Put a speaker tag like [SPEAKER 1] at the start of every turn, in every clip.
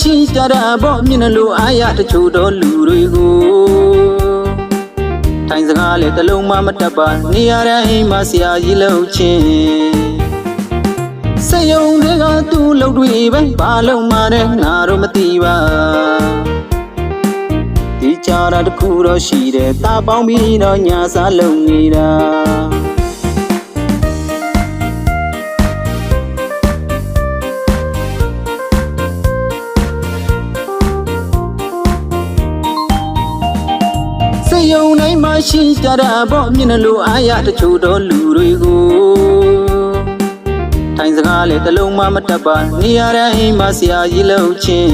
[SPEAKER 1] ရှိကြတာပေါ့မျက်နှာလိုအားရတချို့တော့လူတွေကိုထိုင်စကားလေတစ်လုံးမှမတတ်ပါနေရတဲ့အိမ်မှာဆရာကြီးလှုပ်ချင်းစက်ယုံတွေကသူ့လှုပ်တွေပဲဘာလုံးမှတဲ့ငါတော့မသိပါဒီကြတာတစ်ခုတော့ရှိတယ်တာပေါင်းပြီးတော့ညာစားလုံနေတာ က်ယုံတိုင်းမှာရှိကြတာပေါ့မျက်နှာလိုအားရတချို့တော့လူတွေကိုထိုင်စကားလေတစ်လုံးမှမတတ်ပါနေရတဲ့အိမ်မှာဆရာကြီးလှုပ်ချင်း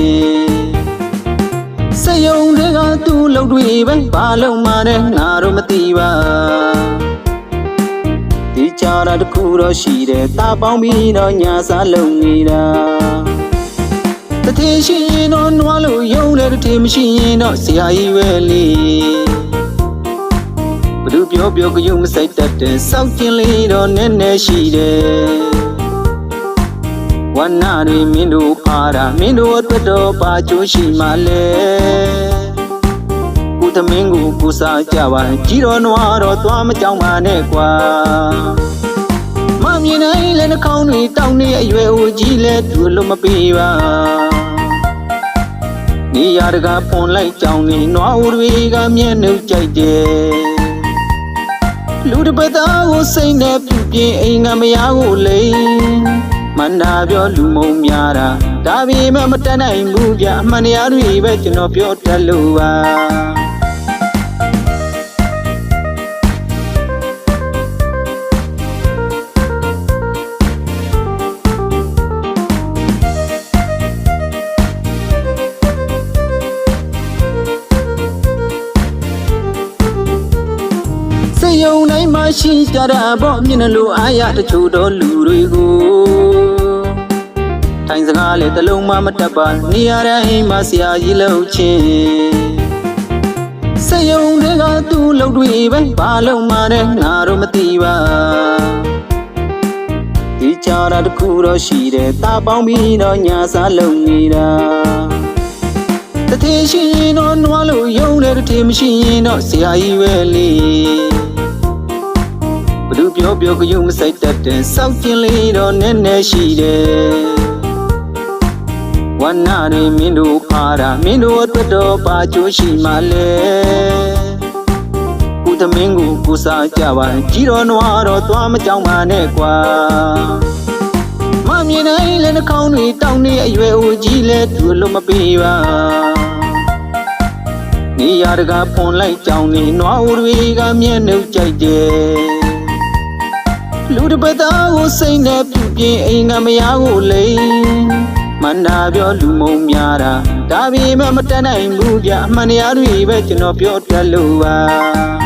[SPEAKER 1] စက်ယုံတွေကသူ့လှုပ်တွေပဲဘာလုံးမှတဲ့ငါတော့မသိပါဒီကြတာတစ်ခုတော့ရှိတယ်တာပေါင်းပြီးတော့ညာစားလုံနေတာတထေရှိရင်တော့နွားလို့ယုံတယ်တထေမရှိရင်တော့ဆရာကြီးပဲလေဘသူ ပြောပြောကယုံမဆိုင်တတ်တဲ့စောက်ကျင်လေးတော့နည်းနည်းရှိတယ်ဝန္နာတွေမင်းတို့ဖားတာမင်းတို့အတွက်တော့ပါချိုးရှိမှလဲကိုသမင်းကိုကိုစားကြပါကြီးတော်နွားတော့သွားမကြောက်ပါနဲ့ကွာမမြင်နိုင်လည်းနှာခေါင်းတွေတောင်းနေအရွယ်အိုကြီးလဲသူလို့မပေးပါနေရတကဖွန်လိုက်ကြောင်နေနွားဦးတွေကမျက်နှုတ်ကြိုက်တယ် လူတစ်ပတ်သားကိုစိတ်နဲ့ပြုပြင်အိမ်ကမယားကိုလိမ်မန္တာပြောလူမုံများတာဒါပေမဲ့မတတ်နိုင်ဘူးဗျအမှန်တရားတွေပဲကျွန်တော်ပြောတတ်လို့ပါ စက်ယုံတိုင်းမှာရှိကြတာပေါ့မျက်နှာလိုအားရတချို့တော့လူတွေကိုထိုင်စကားလေတစ်လုံးမှမတတ်ပါနေရတဲ့အိမ်မှာဆရာကြီးလှုပ်ချင်းစက်ယုံတွေကသူ့လှုပ်တွေပဲဘာလုံးမှတဲ့ငါတော့မသိပါဒီကြတာတစ်ခုတော့ရှိတယ်တာပေါင်းပြီးတော့ညာစားလုံနေတာတထေရှိရင်တော့နွားလို့ယုံတယ်တထေမရှိရင်တော့ဆရာကြီးပဲလေဘလူ ပြောပြောကယုံမဆိုင်တတ်တဲ့စောက်ကျင်လေးတော့နည်းနည်းရှိတယ်ဝန္နာတွေမင်းတို့ဖားတာမင်းတို့အတွက်တော့ပါချိုးရှိမှလဲကိုသမင်းကိုကိုစားကြပါကြီးတော်နွားတော့သွားမကြောက်ပါနဲ့ကွာမမြင်နိုင်လည်းနှာခေါင်းတွေတောင်းနေအရွယ်အိုကြီးလဲသူလို့မပေးပါနေရတကဖွန်လိုက်ကြောင်နေနွားဦးတွေကမျက်နှုတ်ကြိုက်တယ် လူတစ်ပတ်သားကိုစိတ်နဲ့ပြုပြင်အိမ်ကမယားကိုလိမ်မန္တာပြောလူမုံများတာဒါပေမဲ့မတတ်နိုင်ဘူးဗျအမှန်တရားတွေပဲကျွန်တော်ပြောတတ်လို့ပါ